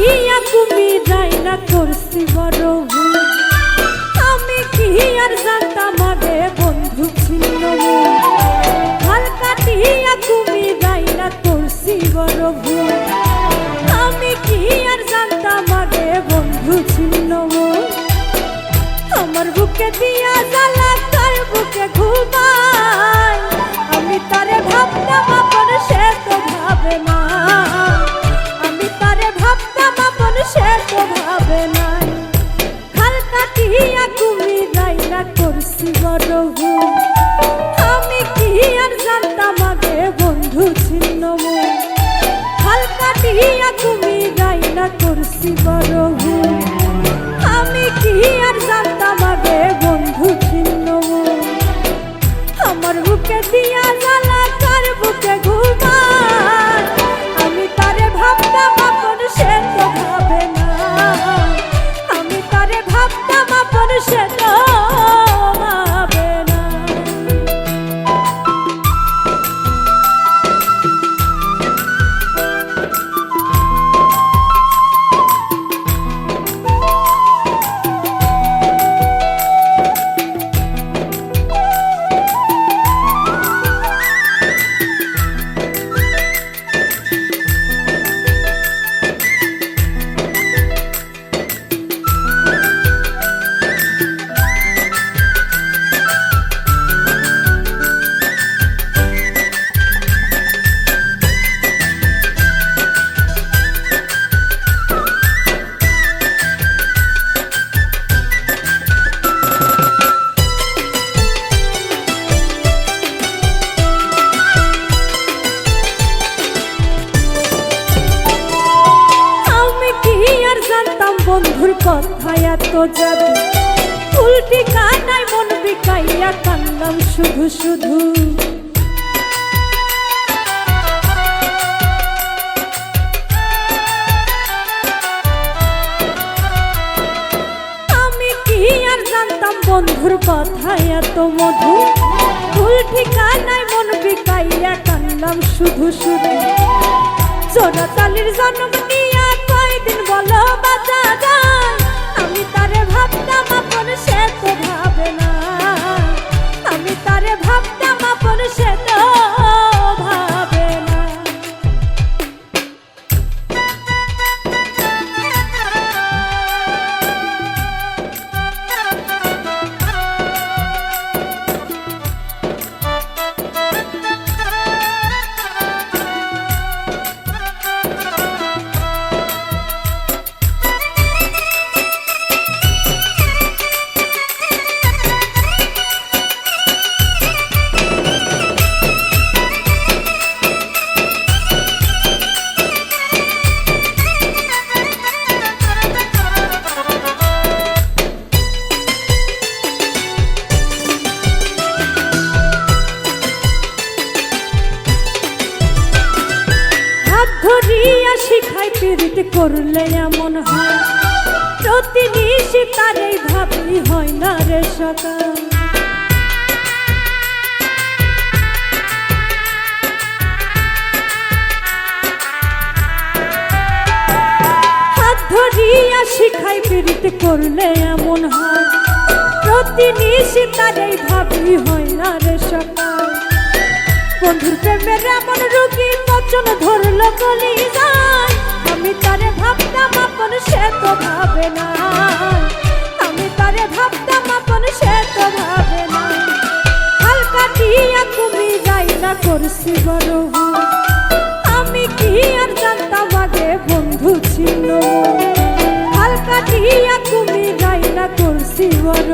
দিয়া তুমি যাই না করছি বড় রাইনা করছি বড় আমি কি আর জানতাম আগে বন্ধু ছিন্ন মন খাল তুমি রাইনা করছি বড় আমি কি আর জানতাম আগে বন্ধু ছিন্ন আমার বুকে দিয়া জ্বালা তার বুকে ঘুমায়। আমি তারে ভাবতাম আপন সে তো ভাবে না। আমি তারে ভাবতাম আপন সে তো যাবে উল্টি আমি কি আর জানতাম বন্ধুর কথা এত মধু? ভুল ঠিকানায় মন বিকাইয়া কান্দাম শুধু শুধু। জোড়া তালির জন্ম শিখাই করলে এমন হয়? প্রতিনিশি তারেই ভাবি হয় না রে সকাল। ধরিয়া শিখাই পিরিত করলে এমন হয়? প্রতিনিশি তারেই ভাবি হয় না রে সকাল। বন্ধুর প্রেমের এমন রোগী বচন ধরল আমি তারে ভাবতাম আপন সে তো ভাবে না। আমি তারে ভাবতাম আপন সে তো ভাবে না। হালকা দিয়া তুমি যাই না করছি বড়। আমি কি আর জানতাম আগে বন্ধু ছিল হালকা দিয়া তুমি যাই না করছি বড়